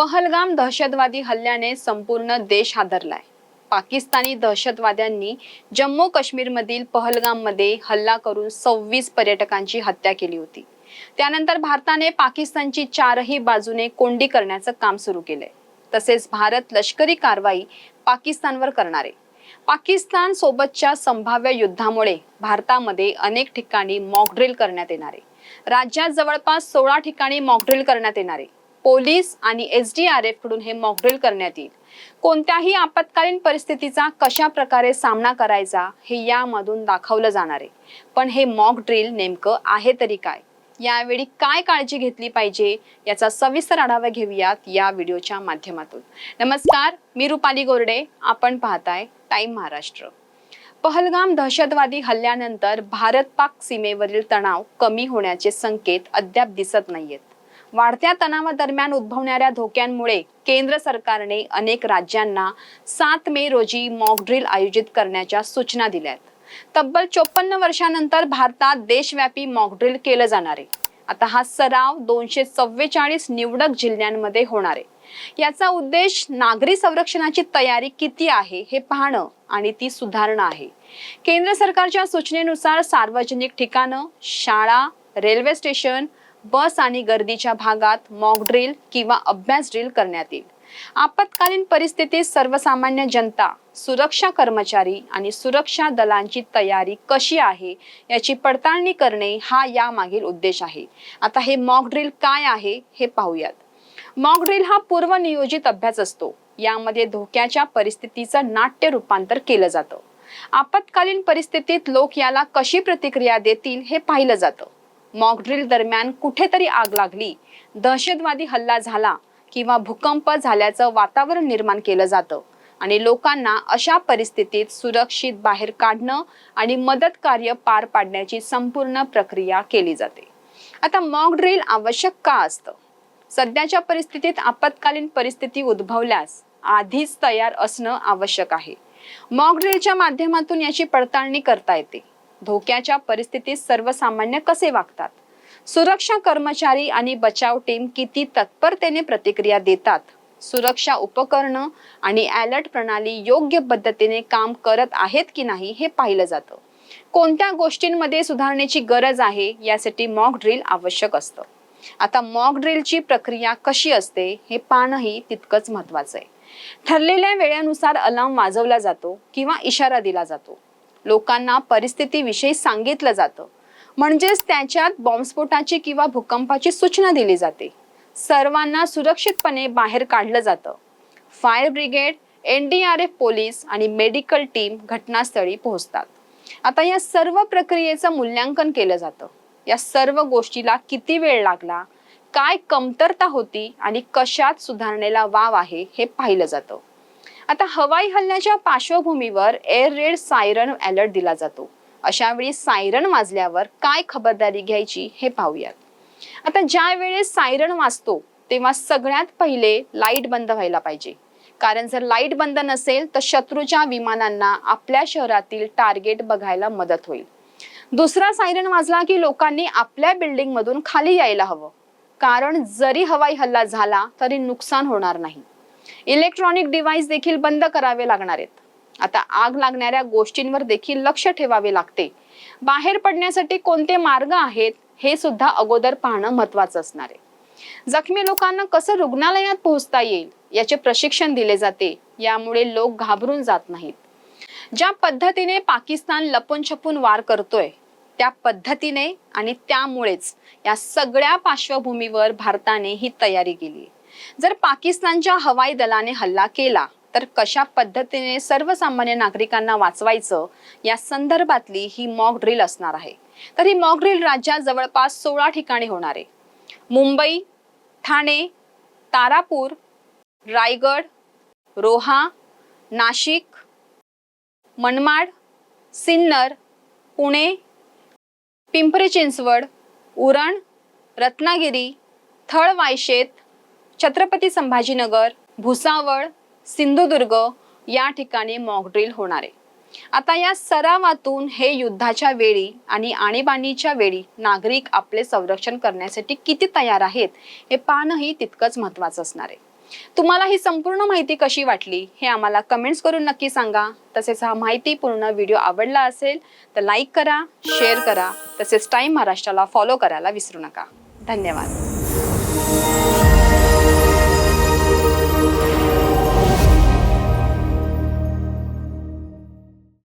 पहलगाम दहशतवादी हल्ल्याने संपूर्ण देश हादरलाय. पाकिस्तानी दहशतवाद्यांनी जम्मू काश्मीरमधील पहलगाममध्ये हल्ला करून सव्वीस पर्यटकांची हत्या केली होती. त्यानंतर भारताने पाकिस्तानची चारही बाजूने कोंडी करण्याचं काम सुरू केलंय. तसेच भारत लष्करी कारवाई पाकिस्तानवर करणार. आहे पाकिस्तान सोबतच्या संभाव्य युद्धामुळे भारतामध्ये अनेक ठिकाणी मॉकड्रिल करण्यात येणार. आहे राज्यात जवळपास सोळा ठिकाणी मॉकड्रिल करण्यात येणार. आहे पोलीस आणि एस डी आर एफकडून हे मॉकड्रिल करण्यात येईल. कोणत्याही आपत्कालीन परिस्थितीचा कशा प्रकारे सामना करायचा हे यामधून दाखवलं जाणार आहे. पण हे मॉक ड्रिल नेमकं आहे तरी काय? यावेळी काय काळजी घेतली पाहिजे याचा सविस्तर आढावा घेऊयात या व्हिडिओच्या माध्यमातून. नमस्कार मी रुपाली गोरडे. आपण पाहताय टाइम महाराष्ट्र. पहलगाम दहशतवादी हल्ल्यानंतर भारत पाक सीमेवरील तणाव कमी होण्याचे संकेत अद्याप दिसत नाहीयेत. वाढत्या तणावादरम्यान उद्भवणाऱ्या धोक्यांमुळे केंद्र सरकारने अनेक राज्यांना सात मे रोजी मॉक ड्रिल आयोजित करण्याच्या सूचना दिल्या आहेत. तब्बल चोपन्न वर्षानंतर भारतात देशव्यापी मॉक ड्रिल केलं जाणार आहे. आता हा सराव दोनशे चव्वेचाळीस निवडक जिल्ह्यांमध्ये होणार आहे. याचा उद्देश नागरी संरक्षणाची तयारी किती आहे हे पाहणं आणि ती सुधारणं आहे. केंद्र सरकारच्या सूचनेनुसार सार्वजनिक ठिकाणं शाळा रेल्वे स्टेशन बस आणि गर्दीच्या भागात मॉक ड्रिल किंवा अभ्यास ड्रिल करण्यात येईल. आपत्कालीन परिस्थितीत सर्वसामान्य जनता सुरक्षा कर्मचारी आणि सुरक्षा दलांची तयारी कशी आहे याची पडताळणी करणे हा यामागील उद्देश आहे. आता हे मॉक ड्रिल काय आहे हे पाहूयात. मॉक ड्रिल हा पूर्वनियोजित अभ्यास असतो. यामध्ये धोक्याच्या परिस्थितीचं नाट्य रूपांतर केलं जातं. आपत्कालीन परिस्थितीत लोक याला कशी प्रतिक्रिया देतील हे पाहिलं जातं. मॉकड्रिल दरम्यान कुठेतरी आग लागली. दहशतवादी हल्ला झाला किंवा भूकंप झाल्याचं वातावरण निर्माण केलं जातं आणि लोकांना अशा परिस्थितीत सुरक्षित बाहेर काढणं आणि मदत कार्य पार पाडण्याची संपूर्ण प्रक्रिया केली जाते. आता मॉक ड्रिल आवश्यक का असतं? सध्याच्या परिस्थितीत आपत्कालीन परिस्थिती उद्भवल्यास आधीच तयार असणं आवश्यक आहे. मॉक ड्रिलच्या माध्यमातून याची पडताळणी करता येते. धोक्याच्या परिस्थितीत सर्वसामान्य कसे वागतात? सुरक्षा कर्मचारी आणि बचाव टीम किती तत्परतेने प्रतिक्रिया देतात? सुरक्षा उपकरणं आणि अलर्ट प्रणाली योग्य पद्धतीने काम करत आहेत की नाही हे पाहिलं जातं. कोणत्या गोष्टींमध्ये सुधारण्याची गरज आहे यासाठी मॉक ड्रिल आवश्यक असतं. आता मॉक ड्रिलची प्रक्रिया कशी असते हे पाहणंही तितकंच महत्वाचं आहे. ठरलेल्या वेळेनुसार अलार्म वाजवला जातो किंवा इशारा दिला जातो. लोकांना परिस्थितीविषयी सांगितलं जातं. म्हणजेच त्याच्यात बॉम्बस्फोटाची किंवा भूकंपाची सूचना दिली जाते. सर्वांना सुरक्षितपणे बाहेर काढलं जातं. Fire brigade N D R F police आणि मेडिकल टीम घटनास्थळी पोहोचतात. आता या सर्व प्रक्रियेचं मूल्यांकन केलं जातं. या सर्व गोष्टीला किती वेळ लागला काय कमतरता होती आणि कशात सुधारणेला वाव आहे हे पाहिलं जातं. आता हवाई हल्ल्याच्या पार्श्वभूमीवर एअर रेड सायरन अलर्ट दिला जातो. अशा वेळी सायरन वाजल्यावर काय खबरदारी घ्यायची हे पाहूयात. आता ज्या वेळेस सायरन वाजतो तेव्हा सगळ्यात पहिले लाइट बंद व्हायला पाहिजे. कारण जर लाइट बंद नसेल तर शत्रूच्या विमानांना आपल्या शहरातील टार्गेट बघायला मदत होईल. दुसरा सायरन वाजला की लोकांनी आपल्या बिल्डिंग मधून खाली यायला हवं. कारण जरी हवाई हल्ला झाला तरी नुकसान होणार नाही. इलेक्ट्रॉनिक डिव्हाइस देखील बंद करावे लागणार आहेत. आता आग लागणाऱ्या गोष्टींवर देखील लक्ष ठेवावे लागते. बाहेर पडण्यासाठी कोणते मार्ग आहेत हे सुद्धा अगोदर पाहणं महत्वाचं असणार आहे. जखमी लोकांना कसं रुग्णालयात पोहोचता येईल याचे प्रशिक्षण दिले जाते यामुळे लोक घाबरून जात नाहीत. ज्या पद्धतीने पाकिस्तान लपून छपून वार करतोय त्या पद्धतीने आणि त्यामुळेच या सगळ्या पार्श्वभूमीवर भारताने ही तयारी केली जर पाकिस्तानच्या हवाई दलाने हल्ला केला तर कशा पद्धतीने सर्वसामान्य नागरिकांना वाचवायचं? या संदर्भातली ही मॉक ड्रिल असणार आहे. तर ही मॉक ड्रिल राज्यात जवळपास सोळा ठिकाणी होणार आहे. मुंबई ठाणे तारापूर रायगड रोहा नाशिक मनमाड सिन्नर पुणे पिंपरी चिंचवड उरण रत्नागिरी थळवायशेत छत्रपती संभाजीनगर भुसावळ सिंधुदुर्ग या ठिकाणी मॉकड्रिल होणार आहे. आता या सरावातून हे युद्धाच्या वेळी आणि आणीबाणीच्या वेळी नागरिक आपले संरक्षण करण्यासाठी किती तयार आहेत हे पाहणंही तितकंच महत्वाचं असणार आहे. तुम्हाला ही संपूर्ण माहिती कशी वाटली हे आम्हाला कमेंट्स करून नक्की सांगा. तसेच हा माहितीपूर्ण व्हिडिओ आवडला असेल तर लाईक करा शेअर करा. तसेच टाईम महाराष्ट्राला फॉलो करायला विसरू नका. धन्यवाद.